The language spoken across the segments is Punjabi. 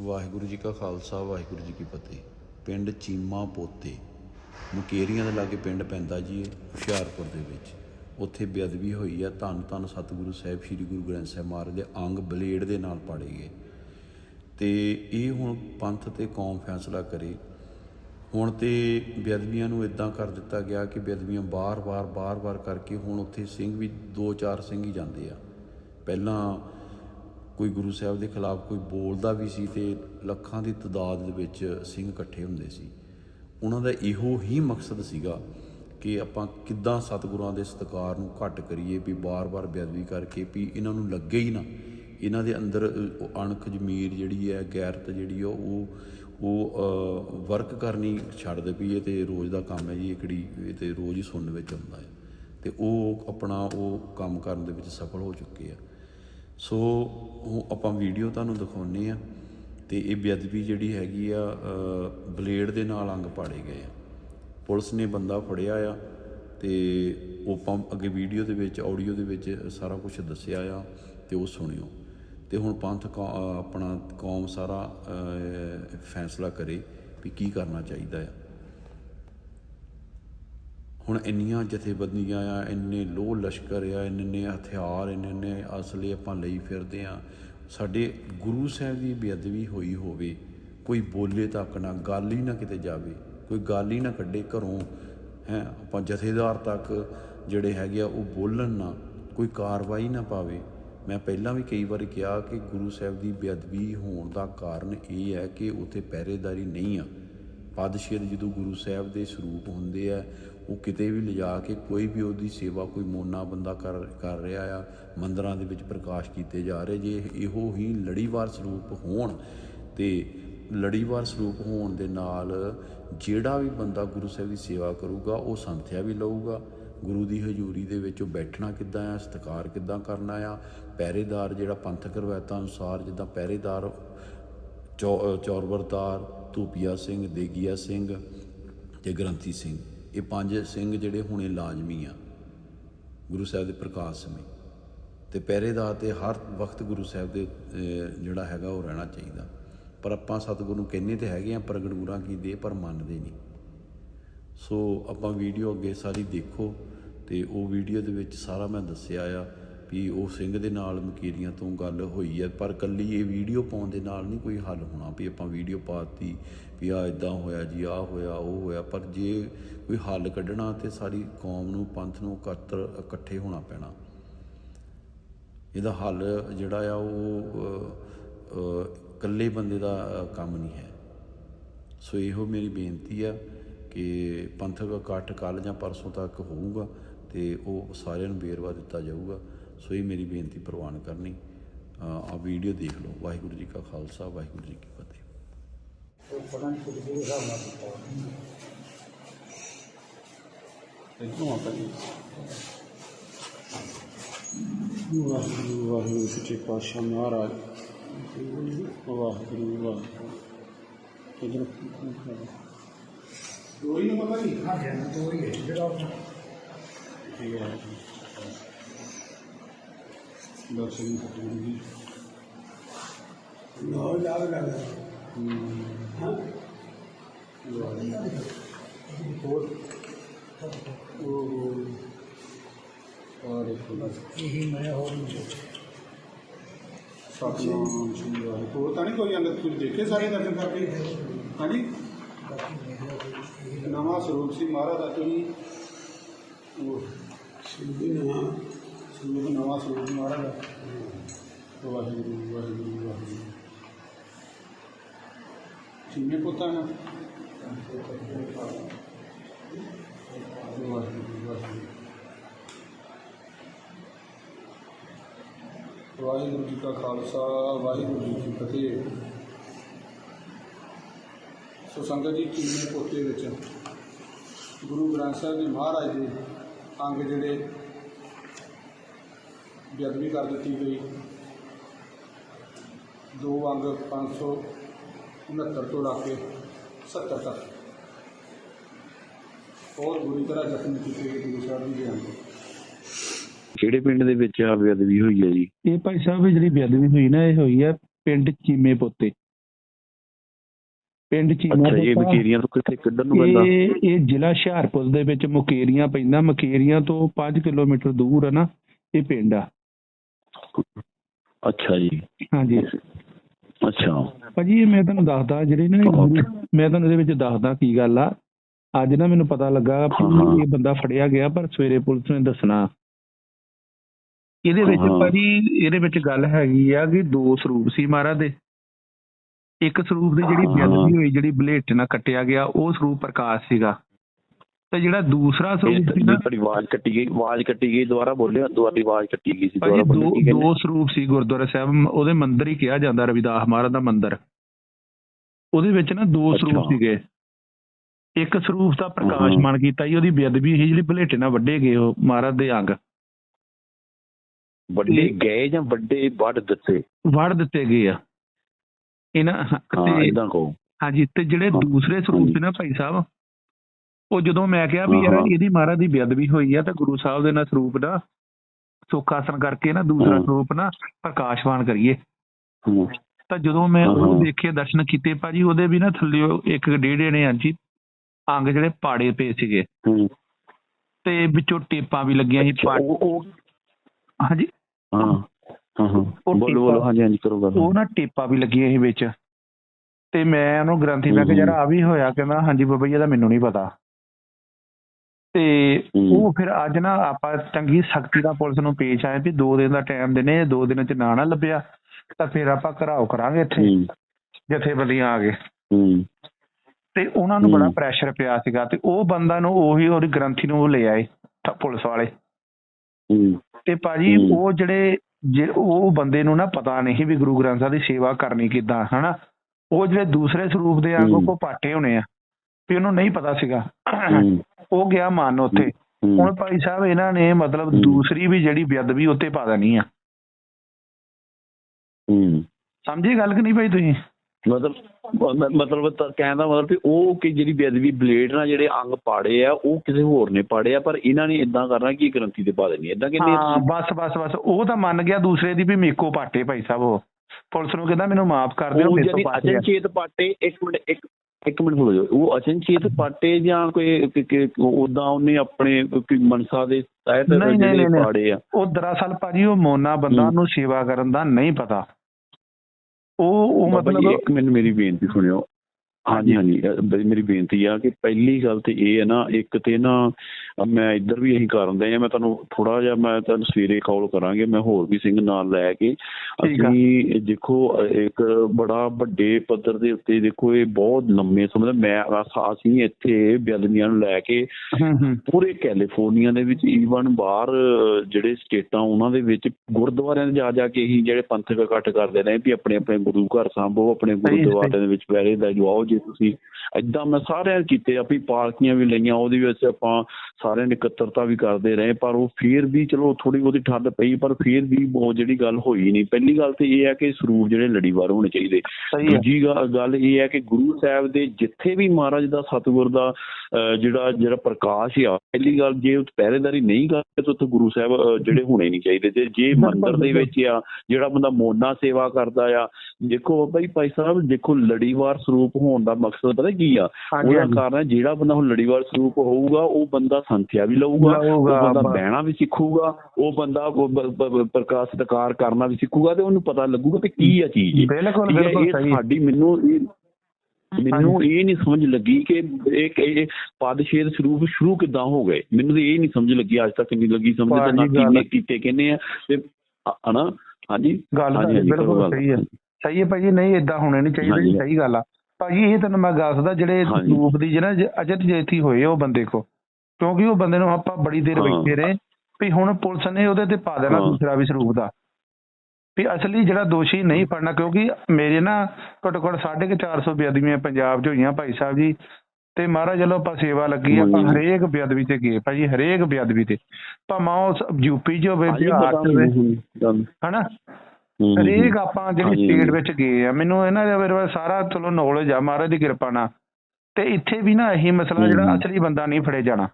ਵਾਹਿਗੁਰੂ ਜੀ ਕਾ ਖਾਲਸਾ, ਵਾਹਿਗੁਰੂ ਜੀ ਕੀ ਫਤਿਹ। ਪਿੰਡ ਚੀਮਾ ਪੋਤੇ, ਮੁਕੇਰੀਆਂ ਦੇ ਲਾਗੇ ਪਿੰਡ ਪੈਂਦਾ ਜੀ ਇਹ, ਹੁਸ਼ਿਆਰਪੁਰ ਦੇ ਵਿੱਚ। ਉੱਥੇ ਬੇਅਦਬੀ ਹੋਈ ਆ, ਧੰਨ ਧੰਨ ਸਤਿਗੁਰੂ ਸਾਹਿਬ, ਸ੍ਰੀ ਗੁਰੂ ਗ੍ਰੰਥ ਸਾਹਿਬ ਮਹਾਰਾਜ ਦੇ ਅੰਗ ਬਲੇਡ ਦੇ ਨਾਲ ਪਾੜੇ ਗਏ। ਤੇ ਇਹ ਹੁਣ ਪੰਥ ਤੇ ਕੌਮ ਫੈਸਲਾ ਕਰੇ। ਹੁਣ ਤੇ ਬੇਅਦਬੀਆਂ ਨੂੰ ਇਦਾਂ ਕਰ ਦਿੱਤਾ ਗਿਆ ਕਿ ਬੇਅਦਬੀਆਂ ਬਾਰ-ਬਾਰ ਬਾਰ-ਬਾਰ ਕਰਕੇ ਹੁਣ ਉੱਥੇ ਸਿੰਘ ਵੀ ਦੋ ਚਾਰ ਸਿੰਘ ਹੀ ਜਾਂਦੇ ਆ। ਪਹਿਲਾਂ ਕੋਈ ਗੁਰੂ ਸਾਹਿਬ ਦੇ ਖਿਲਾਫ ਕੋਈ ਬੋਲਦਾ ਵੀ ਸੀ ਤੇ ਲੱਖਾਂ ਦੀ ਤਦਾਦ ਦੇ ਵਿੱਚ ਸਿੰਘ ਇਕੱਠੇ ਹੁੰਦੇ ਸੀ। ਉਹਨਾਂ ਦਾ ਇਹੋ ਹੀ ਮਕਸਦ ਸੀਗਾ ਕਿ ਆਪਾਂ ਕਿੱਦਾਂ ਸਤਿਗੁਰਾਂ ਦੇ ਸਤਿਕਾਰ ਨੂੰ ਘੱਟ ਕਰੀਏ, ਵੀ ਬਾਰ-ਬਾਰ ਬੇਅਦਬੀ ਕਰਕੇ, ਵੀ ਇਹਨਾਂ ਨੂੰ ਲੱਗੇ ਹੀ ਨਾ। ਇਹਨਾਂ ਦੇ ਅੰਦਰ ਅਣਖ ਜ਼ਮੀਰ ਜਿਹੜੀ ਹੈ, ਗੈਰਤ ਜਿਹੜੀ ਆ ਉਹ ਉਹ ਵਰਕ ਕਰਨੀ ਛੱਡ ਦੇ ਪਈਏ ਹੈ ਤੇ ਰੋਜ਼ ਦਾ ਕੰਮ ਹੈ ਜੀ ਇਹ ਕਿਹੜੀ ਇਹ ਤੇ ਰੋਜ਼ ਹੀ ਸੁਣਨ ਵਿੱਚ ਆਉਂਦਾ ਹੈ। ਤੇ ਉਹ ਆਪਣਾ ਉਹ ਕੰਮ ਕਰਨ ਦੇ ਵਿੱਚ ਸਫਲ ਹੋ ਚੁੱਕੇ ਆ। ਸੋ ਉਹ ਆਪਾਂ ਵੀਡੀਓ ਤੁਹਾਨੂੰ ਦਿਖਾਉਨੇ ਆ ਤੇ ਇਹ ਬੇਅਦਬੀ ਜਿਹੜੀ ਹੈਗੀ ਆ ਬਲੇਡ ਦੇ ਨਾਲ ਅੰਗ ਪਾੜੇ ਗਏ ਆ। ਪੁਲਿਸ ਨੇ ਬੰਦਾ ਫੜਿਆ ਆ ਤੇ ਉਹ ਪੰਪ ਅੱਗੇ ਵੀਡੀਓ ਦੇ ਵਿੱਚ, ਆਡੀਓ ਦੇ ਵਿੱਚ ਸਾਰਾ ਕੁਝ ਦੱਸਿਆ ਆ ਤੇ ਉਹ ਸੁਣਿਓ। ਤੇ ਹੁਣ ਪੰਥ ਕੌ- ਆਪਣਾ ਕੌਮ ਸਾਰਾ ਫੈਸਲਾ ਕਰੇ ਵੀ ਕੀ ਕਰਨਾ ਚਾਹੀਦਾ ਆ। ਹੁਣ ਇੰਨੀਆਂ ਜਥੇਬੰਦੀਆਂ ਆ, ਇੰਨੇ ਲੋਹ ਲਸ਼ਕਰ ਆ, ਇੰਨੇ ਹਥਿਆਰ, ਇੰਨੇ ਇੰਨੇ ਅਸਲੇ ਆਪਾਂ ਲਈ ਫਿਰਦੇ ਆ। ਸਾਡੇ ਗੁਰੂ ਸਾਹਿਬ ਦੀ ਬੇਅਦਬੀ ਹੋਈ ਹੋਵੇ, ਕੋਈ ਬੋਲੇ ਤੱਕ ਨਾ, ਗੱਲ ਹੀ ਨਾ ਕਿਤੇ ਜਾਵੇ, ਕੋਈ ਗੱਲ ਹੀ ਨਾ ਕੱਢੇ ਘਰੋਂ, ਹੈ, ਆਪਾਂ ਜਥੇਦਾਰ ਤੱਕ ਜਿਹੜੇ ਹੈਗੇ ਆ, ਉਹ ਬੋਲਣ ਨਾ, ਕੋਈ ਕਾਰਵਾਈ ਨਾ ਪਾਵੇ। ਮੈਂ ਪਹਿਲਾਂ ਵੀ ਕਈ ਵਾਰ ਕਿਹਾ ਕਿ ਗੁਰੂ ਸਾਹਿਬ ਦੀ ਬੇਅਦਬੀ ਹੋਣ ਦਾ ਕਾਰਨ ਇਹ ਹੈ ਕਿ ਉੱਥੇ ਪਹਿਰੇਦਾਰੀ ਨਹੀਂ ਆ। ਪਾਦਸ਼ੇਦ ਜਦੋਂ ਗੁਰੂ ਸਾਹਿਬ ਦੇ ਸਰੂਪ ਹੁੰਦੇ ਆ ਉਹ ਕਿਤੇ ਵੀ ਲਿਜਾ ਕੇ ਕੋਈ ਵੀ ਉਹਦੀ ਸੇਵਾ ਕੋਈ ਮੋਨਾ ਬੰਦਾ ਕਰ ਕਰ ਰਿਹਾ ਆ ਮੰਦਰਾਂ ਦੇ ਵਿੱਚ ਪ੍ਰਕਾਸ਼ ਕੀਤੇ ਜਾ ਰਹੇ ਜੇ ਇਹੋ ਹੀ ਲੜੀਵਾਰ ਸਰੂਪ ਹੋਣ ਤੇ ਲੜੀਵਾਰ ਸਰੂਪ ਹੋਣ ਦੇ ਨਾਲ ਜਿਹੜਾ ਵੀ ਬੰਦਾ ਗੁਰੂ ਸਾਹਿਬ ਦੀ ਸੇਵਾ ਕਰੂਗਾ ਉਹ ਸੰਥਿਆ ਵੀ ਲਊਗਾ। ਗੁਰੂ ਦੀ ਹਜ਼ੂਰੀ ਦੇ ਵਿੱਚ ਉਹ ਬੈਠਣਾ ਕਿੱਦਾਂ ਆ ਸਤਿਕਾਰ ਕਿੱਦਾਂ ਕਰਨਾ ਆ? ਪਹਿਰੇਦਾਰ ਜਿਹੜਾ ਪੰਥਕ ਰਵਾਇਤਾਂ ਅਨੁਸਾਰ ਜਿੱਦਾਂ ਪਹਿਰੇਦਾਰ ਚੌ ਅ, ਚੌਰਵਰਦਾਰ ਧੂਪੀਆ ਸਿੰਘ, ਦੇਗੀਆ ਸਿੰਘ ਤੇ ਗ੍ਰੰਥੀ ਸਿੰਘ। ਇਹ ਪੰਜ ਸਿੰਘ ਜਿਹੜੇ ਹੁਣੇ ਲਾਜ਼ਮੀ ਆ, ਗੁਰੂ ਸਾਹਿਬ ਦੇ ਪ੍ਰਕਾਸ਼ ਸਮੇਂ। ਤੇ ਪਹਿਰੇਦਾਰ ਤੇ ਹਰ ਵਕਤ ਗੁਰੂ ਸਾਹਿਬ ਦੇ ਜਿਹੜਾ ਹੈਗਾ ਉਹ ਰਹਿਣਾ ਚਾਹੀਦਾ। ਪਰ ਆਪਾਂ ਸਤਿਗੁਰੂ ਨੂੰ ਕਹਿੰਦੇ ਤੇ ਹੈਗੇ ਆ, ਪ੍ਰਗਟ ਗੁਰਾਂ ਕੀ ਦੇ, ਪਰ ਮੰਨਦੇ ਨਹੀਂ। ਸੋ ਆਪਾਂ ਵੀਡੀਓ ਅੱਗੇ ਸਾਰੀ ਦੇਖੋ ਤੇ ਉਹ ਵੀਡੀਓ ਦੇ ਵਿੱਚ ਸਾਰਾ ਮੈਂ ਦੱਸਿਆ ਆ ਵੀ ਉਹ ਸਿੰਘ ਦੇ ਨਾਲ ਮਕੀਰੀਆਂ ਤੋਂ ਗੱਲ ਹੋਈ ਹੈ, ਪਰ ਕੱਲੀ ਇਹ ਵੀਡੀਓ ਪਾਉਣ ਦੇ ਨਾਲ ਨਹੀਂ ਕੋਈ ਹੱਲ ਹੋਣਾ ਵੀ ਆਪਾਂ ਵੀਡੀਓ ਪਾਤੀ ਵੀ ਆ ਇਦਾਂ ਹੋਇਆ ਜੀ ਆ ਹੋਇਆ, ਉਹ ਹੋਇਆ, ਪਰ ਜੇ ਕੋਈ ਹੱਲ ਕੱਢਣਾ ਤੇ ਸਾਰੀ ਕੌਮ ਨੂੰ, ਪੰਥ ਨੂੰ ਇਕੱਤਰ ਇਕੱਠੇ ਹੋਣਾ ਪੈਣਾ। ਇਹਦਾ ਹੱਲ ਜਿਹੜਾ ਆ ਉਹ ਇਕੱਲੇ ਬੰਦੇ ਦਾ ਕੰਮ ਨਹੀਂ ਹੈ। ਸੋ ਇਹੋ ਮੇਰੀ ਬੇਨਤੀ ਆ ਕਿ ਪੰਥਕ ਇਕੱਠ ਕੱਲ ਜਾਂ ਪਰਸੋਂ ਤੱਕ ਹੋਊਗਾ ਤੇ ਉਹ ਸਾਰਿਆਂ ਨੂੰ ਬੇਰਵਾ ਦਿੱਤਾ ਜਾਊਗਾ। ਸੋ ਇਹ ਮੇਰੀ ਬੇਨਤੀ ਪ੍ਰਵਾਨ ਕਰਨੀ ਆ ਵੀਡੀਓ ਦੇਖ ਲਓ ਵਾਹਿਗੁਰੂ ਜੀ ਕਾ ਖਾਲਸਾ ਵਾਹਿਗੁਰੂ ਜੀ ਕੀ ਫਤਿਹ ਪਤਾ ਨਹੀਂ ਕਿਹੜੇ ਕਿਹੜੇ ਹਿਸਾਬ ਨਾਲ ਕੀਤਾ ਇੱਥੋਂ ਆ ਭਾਜੀ ਵਾਹਿਗੁਰੂ ਵਾਹਿਗੁਰੂ ਸੱਚੇ ਪਾਤਸ਼ਾਹ ਮਹਾਰਾਜ ਵਾਹਿਗੁਰੂ ਵਾਹਿਗੁਰੂ ਇਧਰ ਦੋ ਹੀ ਨਾ ਭਾਜੀ ਹਾਂ ਜੀ ਦੋ ਹੀ ਹੈ ਜਿਹੜਾ ਠੀਕ ਹੈ ਦਰਸ਼ਨ ਸਤਿਗੁਰੂ ਜੀ ਨਾ ਯਾਦ ਕਰ ਹਾਂ ਹੋਰ ਉਹ ਔਰ ਇੱਕ ਇਹੀ ਮੈਂ ਹੋਰ ਨਹੀਂ ਸਤਨਾਮ ਸਿੰਘ ਵਾਹਿਗੁਰੂ ਹੋਰ ਤਾਂ ਨਹੀਂ ਕੋਈ ਅੰਗਤ ਤੁਸੀਂ ਦੇਖੇ ਸਾਰੇ ਦਰਸ਼ਨ ਕਰਕੇ ਹਾਂਜੀ ਨਵਾਂ ਸਰੂਪ ਸੀ ਮਹਾਰਾਜ ਦਾ ਤੁਸੀਂ ਉਹ ਸਿੱਧੀ ਨਾ ਸਰੂਪ ਨਵਾਂ ਸਰੂਪ ਮਹਾਰਾਜ ਵਾਹਿਗੁਰੂ ਵਾਹਿਗੁਰੂ ਵਾਹਿਗੁਰੂ। ਕਿੰਨੇ ਪੁੱਤਾਂ ਨੇ? ਵਾਹਿਗੁਰੂ ਵਾਹਿਗੁਰੂ। ਵਾਹਿਗੁਰੂ ਜੀ ਕਾ ਖਾਲਸਾ, ਵਾਹਿਗੁਰੂ ਜੀ ਕੀ ਫਤਿਹ। ਸੋ ਸੰਗਤ ਜੀ, ਕਿੰਨੇ ਪੋਤੇ ਵਿੱਚ? ਗੁਰੂ ਗ੍ਰੰਥ ਸਾਹਿਬ ਜੀ ਮਹਾਰਾਜ ਦੇ ਅੰਗ ਜਿਹੜੇ ਬੇਅਦਬੀ ਕਰ ਦਿੱਤੀ ਗਈ। ਦੋ ਅੰਗ 569 ਤੋਂ ਲਾ ਕੇ 70 ਤੱਕ। ਬਹੁਤ ਬੁਰੀ ਤਰ੍ਹਾਂ ਜ਼ਖਮੀ ਕੀਤੇ ਗਏ ਗੁਰੂ ਸਾਹਿਬ ਜੀ ਦੇ ਅੰਗ। ਕਿਹੜੇ ਪਿੰਡ ਦੇ ਵਿੱਚ ਆ ਬੇਅਦਬੀ ਹੋਈ ਹੈ ਜੀ? ਇਹ ਭਾਈ ਸਾਹਿਬ ਜਿਹੜੀ ਬੇਅਦਬੀ ਹੋਈ ਨਾ ਇਹ ਹੋਈ ਆ ਪਿੰਡ ਚੀਮੇ ਪੋਤੇ। ਪਿੰਡ ਚੀਮਾ ਅੱਛਾ ਇਹ ਮਕੇਰੀਆਂ ਤੋਂ ਕਿੱਥੇ ਕੱਢਣ ਨੂੰ ਪੈਂਦਾ ਇਹ ਇਹ ਜ਼ਿਲ੍ਹਾ ਹੁਸ਼ਿਆਰਪੁਰ ਦੇ ਵਿੱਚ ਮੁਕੇਰੀਆਂ ਪੈਂਦਾ। ਮੁਕੇਰੀਆਂ ਤੋਂ 5 ਕਿਲੋਮੀਟਰ ਦੂਰ ਹੈ ਨਾ ਇਹ ਪਿੰਡ ਆ। ਅੱਛਾ ਜੀ। ਹਾਂਜੀ। ਅੱਛਾ। ਭਾਜੀ ਇਹ ਮੈਂ ਤੁਹਾਨੂੰ ਦੱਸਦਾ ਜਿਹੜੇ ਨਾ ਇਹ ਗੁਰੂ- ਮੈਂ ਤੁਹਾਨੂੰ ਇਹਦੇ ਵਿੱਚ ਦੱਸਦਾ ਕੀ ਗੱਲ ਆ। ਅੱਜ ਨਾ ਮੈਨੂੰ ਪਤਾ ਲੱਗਾ ਹਾਂ। ਇਹ ਬੰਦਾ ਫੜਿਆ ਗਿਆ ਪਰ ਸਵੇਰੇ ਪੁਲਿਸ ਨੇ ਦੱਸਣਾ। ਇਹਦੇ ਵਿੱਚ। ਭਾਜੀ ਇਹਦੇ ਵਿੱਚ ਗੱਲ ਹੈਗੀ ਆ ਕਿ ਦੋ ਸਰੂਪ ਸੀ ਮਹਾਰਾਜ ਦੇ। ਇੱਕ ਸਰੂਪ ਦੀ ਜਿਹੜੀ। ਬੇਅਦਬੀ ਹੋਈ ਜਿਹੜੀ ਬਲੇਟ ਨਾਲ ਕੱਟਿਆ ਗਿਆ ਉਹ ਸਰੂਪ ਪ੍ਰਕਾਸ਼ ਸੀਗਾ। ਤੇ ਜਿਹੜਾ ਦੂਸਰਾ ਇਹ ਸਰੂਪ ਸੀ ਨਾ ਤੁਹਾਡੀ ਆਵਾਜ਼ ਕੱਟੀ ਗਈ ਆਵਾਜ਼ ਕੱਟੀ ਗਈ ਦੁਬਾਰਾ ਬੋਲਿਓ ਦੁਬਾਰਾ ਆਵਾਜ਼ ਕੱਟੀ ਗਈ ਸੀ ਦੁਬਾਰਾ ਬੋਲਿਓ ਦੋ ਸਰੂਪ ਸੀ ਗੁਰਦੁਆਰਾ ਸਾਹਿਬ ਉਹਦੇ ਮੰਦਿਰ ਹੀ ਕਿਹਾ ਜਾਂਦਾ ਰਵਿਦਾਸ ਮਹਾਰਾਜ ਦਾ ਮੰਦਿਰ। ਉਹਦੇ ਵਿੱਚ ਨਾ ਦੋ। ਸਰੂਪ ਸੀਗੇ। ਇੱਕ ਸਰੂਪ ਦਾ ਪ੍ਰਕਾਸ਼ਮਾਨ ਕੀਤਾ ਜੀ ਉਹਦੀ ਬੇਅਦਬੀ ਸੀ ਜਿਹੜੀ ਭਲੇਟੇ ਨਾਲ ਵੱਡੇ ਗਏ ਉਹ ਮਹਾਰਾਜ ਦੇ ਅੰਗ। ਵੱਡੇ ਗਏ ਜਾਂ ਵੱਡੇ ਵੱਢ ਦਿੱਤੇ? ਵੜ ਦਿੱਤੇ ਗਏ ਆ। ਇਹਨਾਂ ਹਾਂ ਤੇ ਹਾਂਜੀ ਤੇ ਜਿਹੜੇ। ਦੂਸਰੇ ਸਰੂਪ ਸੀ ਨਾ ਭਾਈ ਸਾਹਿਬ ਉਹ ਜਦੋਂ ਮੈਂ ਕਿਹਾ ਵੀ ਯਾਰ। ਇਹਦੀ ਮਹਾਰਾਜ ਦੀ ਬੇਅਦਬੀ ਹੋਈ ਆ ਤਾਂ ਗੁਰੂ ਸਾਹਿਬ ਦੇ ਨਾਲ ਸਰੂਪ ਦਾ ਸੁਖਾਸਨ ਕਰਕੇ ਨਾ ਦੂਸਰਾ। ਸਰੂਪ ਨਾ ਪ੍ਰਕਾਸ਼ਵਾਨ ਕਰੀਏ। ਤਾਂ ਜਦੋਂ ਮੈਂ ਉਹ। ਦੇਖੇ ਦਰਸ਼ਨ ਕੀਤੇ ਭਾਜੀ ਉਹਦੇ ਵੀ ਨਾ ਥੱਲੇ ਇੱਕ ਡੇਢ ਜਣੇ ਹਾਂਜੀ ਅੰਗ ਜਿਹੜੇ ਪਾੜੇ ਪਏ ਸੀਗੇ। ਤੇ ਵਿੱਚੋਂ ਟੇਪਾਂ ਵੀ ਲੱਗੀਆਂ ਸੀ ਹਾਂਜੀ? ਹਾਂ ਹਾਂ ਬੋਲੋ ਬੋਲੋ ਹਾਂਜੀ ਹਾਂਜੀ ਕਰੋ ਗੱਲ। ਉਹ ਨਾ ਟੇਪਾਂ ਵੀ ਲੱਗੀਆਂ ਸੀ ਵਿੱਚ। ਤੇ ਮੈਂ ਉਹਨੂੰ ਗ੍ਰੰਥੀ ਮੈਂ ਕਿਹਾ। ਯਾਰ ਆ ਵੀ ਹੋਇਆ? ਕਹਿੰਦਾ ਹਾਂਜੀ ਬਾਬਾ ਜੀ ਇਹਦਾ ਮੈਨੂੰ ਨਹੀਂ ਪਤਾ। ਤੇ। ਉਹ ਫਿਰ ਅੱਜ ਨਾ ਆਪਾਂ ਚੰਗੀ ਸਖਤੀ ਨਾਲ ਪੁਲਿਸ ਨੂੰ ਪੇਸ਼ ਆਏ ਵੀ ਦੋ ਦਿਨ ਦਾ ਟਾਈਮ ਦਿਨੇ ਦੋ ਦਿਨਾਂ ਚ ਨਾ ਨਾ ਲੱਭਿਆ ਤਾਂ ਫਿਰ ਆਪਾਂ ਘਰਾਓ ਕਰਾਂਗੇ ਇੱਥੇ ਜਥੇਬੰਦੀਆਂ ਆ ਗਏ ਤੇ ਉਹਨਾਂ ਨੂੰ ਬੜਾ। ਪ੍ਰੈਸ਼ਰ ਪਿਆ ਸੀਗਾ ਤੇ ਉਹ ਬੰਦਾ ਨੂੰ ਉਹੀ ਉਹਦੀ ਗ੍ਰੰਥੀ ਨੂੰ ਉਹ ਲੈ ਆਏ ਪੁਲਿਸ ਵਾਲੇ ਤੇ ਭਾਜੀ। ਉਹ ਜਿਹੜੇ ਜੇ ਉਹ ਬੰਦੇ ਨੂੰ ਨਾ ਪਤਾ ਨਹੀਂ ਵੀ ਗੁਰੂ ਗ੍ਰੰਥ ਸਾਹਿਬ ਦੀ ਸੇਵਾ ਕਰਨੀ ਕਿੱਦਾਂ ਹਨਾ ਉਹ ਜਿਹੜੇ ਦੂਸਰੇ ਸਰੂਪ ਦੇ ਆਗੂ ਹੂੰ। ਕੋ ਪਾਟੇ ਹੋਣੇ ਆ ਵੀ ਉਹਨੂੰ ਨਹੀਂ ਪਤਾ ਸੀਗਾ। ਉਹ ਗਿਆ ਮੰਨ ਉੱਥੇ। ਹੁਣ ਭਾਈ ਸਾਹਿਬ ਇਹਨਾਂ ਨੇ ਮਤਲਬ। ਦੂਸਰੀ ਵੀ ਜਿਹੜੀ ਬੇਅਦਬੀ ਉੱਤੇ ਪਾ ਦੇਣੀ ਆ। ਹੂੰ। ਸਮਝੀ ਗੱਲ ਕਿ ਨਹੀਂ ਭਾਈ ਤੁਸੀਂ? ਮਤਲਬ ਮਤਲਬ ਕਹਿਣ ਦਾ ਮਤਲਬ ਵੀ ਉਹ ਕਿ ਜਿਹੜੀ ਬੇਅਦਬੀ ਬਲੇਡ ਨਾਲ ਜਿਹੜੇ ਅੰਗ ਪਾੜੇ ਆ ਉਹ ਕਿਸੇ ਹੋਰ ਨੇ ਪਾੜੇ ਆ ਪਰ ਇਹਨਾਂ ਨੇ ਇਦਾਂ ਕਰਨਾ ਕਿ ਗ੍ਰੰਥੀ ਤੇ ਪਾ ਦੇਣੀ ਇਦਾਂ ਕਹਿੰਦੇ ਹਾਂ? ਬਸ ਬਸ ਬਸ। ਉਹ ਤਾਂ ਮੰਨ ਗਿਆ ਦੂਸਰੇ ਦੀ ਵੀ ਮੇਕੋ ਪਾਟੇ ਭਾਈ ਸਾਹਿਬ ਉਹ। ਪੁਲਿਸ ਨੂੰ ਕਹਿੰਦਾ ਮੈਨੂੰ ਮਾਫ ਕਰ ਦਿਓ ਮੇਰੇ ਤੋਂ ਪਾਟੇ। ਅਚਨਚੇਤ ਪਾਟੇ ਇੱਕ ਮਿੰਟ ਇੱਕ ਇੱਕ ਮਿੰਟ ਹੋ ਜਾਓ। ਉਹ ਅਚਨਚੇਤ ਪਾਟੇ ਜਾਂ ਕੋਈ ਉਦਾਂ ਉਹਨੇ ਆਪਣੇ ਮਨਸਾ ਦੇ ਤਹਿਤ ਜਿਹੜੇ। ਪਾੜੇ ਆ। ਉਹ ਦਰਅਸਲ ਭਾਜੀ ਉਹ ਮੋਨਾ ਬੰਦਾ। ਉਹਨੂੰ ਸੇਵਾ ਕਰਨ ਦਾ ਨਹੀਂ ਪਤਾ। ਉਹ ਉਹ ਮਤਲਬ ਇੱਕ ਮਿੰਟ ਮੇਰੀ ਬੇਨਤੀ ਸੁਣਿਓ। ਹਾਂਜੀ ਹਾਂਜੀ। ਮੇਰੀ ਬੇਨਤੀ ਆ ਕਿ ਪਹਿਲੀ ਗੱਲ ਤੇ ਇਹ ਹੈ ਨਾ ਇੱਕ ਤੇ ਨਾ ਮੈਂ ਇੱਧਰ ਵੀ ਇਹੀ ਕਰਨ ਦੇ ਆ ਮੈਂ ਤੁਹਾਨੂੰ ਥੋੜਾ ਜਿਹਾ ਮੈਂ ਤੁਹਾਨੂੰ ਸਵੇਰੇ ਕਾਲ ਕਰਾਂਗੇ ਮੈਂ ਹੋਰ ਵੀ ਸਿੰਘ ਨਾਲ ਲੈ ਕੇ। ਅਸੀਂ ਦੇਖੋ ਇੱਕ ਬੜਾ ਵੱਡੇ ਪੱਧਰ ਦੇ ਉੱਤੇ ਦੇਖੋ ਇਹ ਬਹੁਤ ਲੰਮੇ ਸਮੇਂ ਦਾ ਮੈਂ ਅਸ- ਇੱਥੇ ਬਿਆਦਮੀਆਂ ਨੂੰ ਲੈ ਕੇ ਪੂਰੇ ਕੈਲੀਫੋਰਨੀਆ ਦੇ ਵਿੱਚ ਈਵਨ ਬਾਹਰ ਜਿਹੜੇ ਸਟੇਟਾਂ ਉਹਨਾਂ ਦੇ ਵਿੱਚ ਗੁਰਦੁਆਰਿਆਂ 'ਚ ਜਾ ਜਾ ਕੇ ਹੀ ਜਿਹੜੇ ਪੰਥਕ ਇਕੱਠ ਕਰਦੇ ਰਹੇ ਵੀ ਆਪਣੇ ਆਪਣੇ ਗੁਰੂ ਘਰ ਸੰਭੋ ਆਪਣੇ ਗੁਰਦੁਆਰਿਆਂ ਦੇ ਵਿੱਚ ਪਹਿਰੇ ਦਾ ਜਵਾਓ ਜੇ ਤੁਸੀਂ। ਐਦਾਂ ਮੈਂ ਸਾਰਿਆਂ ਨੇ ਕੀਤੇ ਆਪਣੀ ਪਾਲਕੀਆਂ ਵੀ ਲਈਆਂ ਉਹਦੇ ਵਿੱਚ ਆਪਾਂ ਸਾਰਿਆਂ ਨੇ ਇਕੱਤਰਤਾ ਵੀ ਕਰਦੇ ਰਹੇ ਪਰ ਉਹ ਫੇਰ ਵੀ ਚਲੋ ਥੋੜੀ ਉਹਦੀ ਠੱਡ ਪਈ ਪਰ ਫੇਰ ਵੀ ਉਹ ਜਿਹੜੀ ਗੱਲ ਹੋਈ ਨਹੀਂ। ਪਹਿਲੀ ਗੱਲ ਤੇ ਇਹ ਹੈ ਕਿ ਸਰੂਪ ਜਿਹੜੇ ਲੜੀਵਾਰ ਹੋਣੇ ਚਾਹੀਦੇ। ਦੂਜੀ ਗੱਲ ਇਹ ਹੈ ਕਿ ਗੁਰੂ ਸਾਹਿਬ ਦੇ ਜਿੱਥੇ ਵੀ ਮਹਾਰਾਜ ਦਾ ਸਤਿਗੁਰ ਦਾ ਜਿਹੜਾ ਜਿਹੜਾ ਪ੍ਰਕਾਸ਼ ਆ ਪਹਿਲੀ ਗੱਲ ਜੇ ਉਹ ਪਹਿਰੇਦਾਰੀ ਨਹੀਂ ਕਰਦੇ ਤਾਂ ਉੱਥੇ ਗੁਰੂ ਸਾਹਿਬ ਜਿਹੜੇ ਹੋਣੇ ਨਹੀਂ ਚਾਹੀਦੇ। ਤੇ ਜੇ ਮੰਦਿਰ ਦੇ ਵਿੱਚ ਆ ਜਿਹੜਾ ਬੰਦਾ ਮੋਨਾ ਸੇਵਾ ਕਰਦਾ ਆ ਦੇਖੋ ਜੀ ਭਾਈ ਸਾਹਿਬ ਦੇਖੋ ਲੜੀਵਾਰ ਸਰੂਪ ਹੋਣ ਦਾ ਮਕਸਦ ਪਤਾ ਕੀ ਆ? ਉਹਦਾ। ਕਾਰਨ ਜਿਹੜਾ ਬੰਦਾ ਹੁਣ ਲੜੀਵਾਰ ਸਰੂਪ ਹੋਊਗਾ ਉਹ ਬੰਦਾ ਸੰਥਿਆ ਵੀ ਲਊਗਾ ਉਹ ਬੰਦਾ। ਬਹਿਣਾ ਵੀ ਸਿੱਖੂਗਾ ਉਹ ਬੰਦਾ ਪ੍ਰਕਾਸ਼ ਸਤਕਾਰ ਕਰਨਾ ਵੀ ਸਿੱਖੂਗਾ ਤੇ ਉਹਨੂੰ ਪਤਾ ਲੱਗੂਗਾ ਕਿ ਕੀ ਆ ਚੀਜ਼ ਇਹ। ਬਿਲਕੁਲ ਸਹੀ ਸਾਡੀ ਮੈਨੂੰ ਮੈਨੂੰ ਇਹ ਨਹੀਂ ਸਮਝ ਲੱਗੀ ਕਿ ਇਹ ਪਦਸ਼ੇਦ ਸਰੂਪ ਸ਼ੁਰੂ ਕਿਦਾਂ ਹੋ ਗਏ ਮੈਨੂੰ ਇਹ ਨਹੀਂ ਸਮਝ ਲੱਗੀ ਅੱਜ ਤੱਕ ਨਹੀਂ ਲੱਗੀ ਸਮਝ ਤੇ ਨਾ ਕਿੰਨੇ ਕੀਤੇ ਕਹਿੰਦੇ ਆ ਤੇ ਹਨਾ ਹਾਂਜੀ ਗੱਲ ਬਿਲਕੁਲ। ਸਹੀ ਹੈ ਸਹੀ ਹੈ ਭਾਜੀ ਨਹੀਂ ਇਦਾਂ ਹੋਣੇ ਨਹੀਂ ਚਾਹੀਦੇ ਜੀ। ਸਹੀ ਗੱਲ ਆ ਭਾਜੀ ਇਹ ਤੈਨੂੰ ਮੈਂ ਦੱਸਦਾ ਜਿਹੜੇ ਹਾਂਜੀ। ਰੂਪ ਦੀ ਜਿਹੜਾ ਅਜਤ ਜੇਤੀ ਹੋਏ ਉਹ ਬੰਦੇ ਕੋ ਕਿਉਂਕਿ ਉਹ ਬੰਦੇ ਨੂੰ ਆਪਾਂ ਬੜੀ ਦੇਰ। ਬੈਠੇ ਰਹੇ ਵੀ ਹੁਣ ਪੁਲਿਸ ਨੇ ਉਹਦੇ ਤੇ ਪਾ ਦੇਣਾ। ਦੂਸਰਾ ਵੀ ਸਰੂਪ ਦਾ ਵੀ ਅਸਲੀ ਜਿਹੜਾ ਦੋਸ਼ੀ ਨਹੀਂ ਫੜਨਾ ਕਿਉਂਕਿ ਮੇਰੇ ਨਾ ਘੱਟੋ ਘੱਟ 450 ਬੇਅਦਬੀਆਂ ਪੰਜਾਬ 'ਚ ਹੋਈਆਂ ਭਾਈ ਸਾਹਿਬ ਜੀ ਤੇ ਮਹਾਰਾਜ ਚਲੋ ਆਪਾਂ ਸੇਵਾ ਲੱਗੀ ਆਪਾਂ। ਹਰੇਕ ਬੇਅਦਬੀ ਤੇ ਗਏ ਭਾਜੀ ਹਰੇਕ ਬੇਅਦਬੀ ਤੇ ਭਾਵੇਂ ਉਹ ਯੂਪੀ 'ਚ ਹੋਵੇ ਬਿਹਾਰ 'ਚ ਹੋਵੇ। ਹਨਾ ਹਰੇਕ ਆਪਾਂ ਜਿਹੜੀ ਸਟੇਟ। ਵਿੱਚ ਗਏ ਆ ਮੈਨੂੰ ਇਹਨਾਂ ਦੇ ਬਾਰੇ ਸਾਰਾ ਚਲੋ ਨੌਲੇਜ ਆ ਮਹਾਰਾਜ ਦੀ ਕਿਰਪਾ ਨਾਲ ਤੇ ਇੱਥੇ ਵੀ ਨਾ ਇਹੀ ਮਸਲਾ ਜਿਹੜਾ। ਅਸਲੀ ਬੰਦਾ ਨਹੀਂ ਫੜੇ ਜਾਣਾ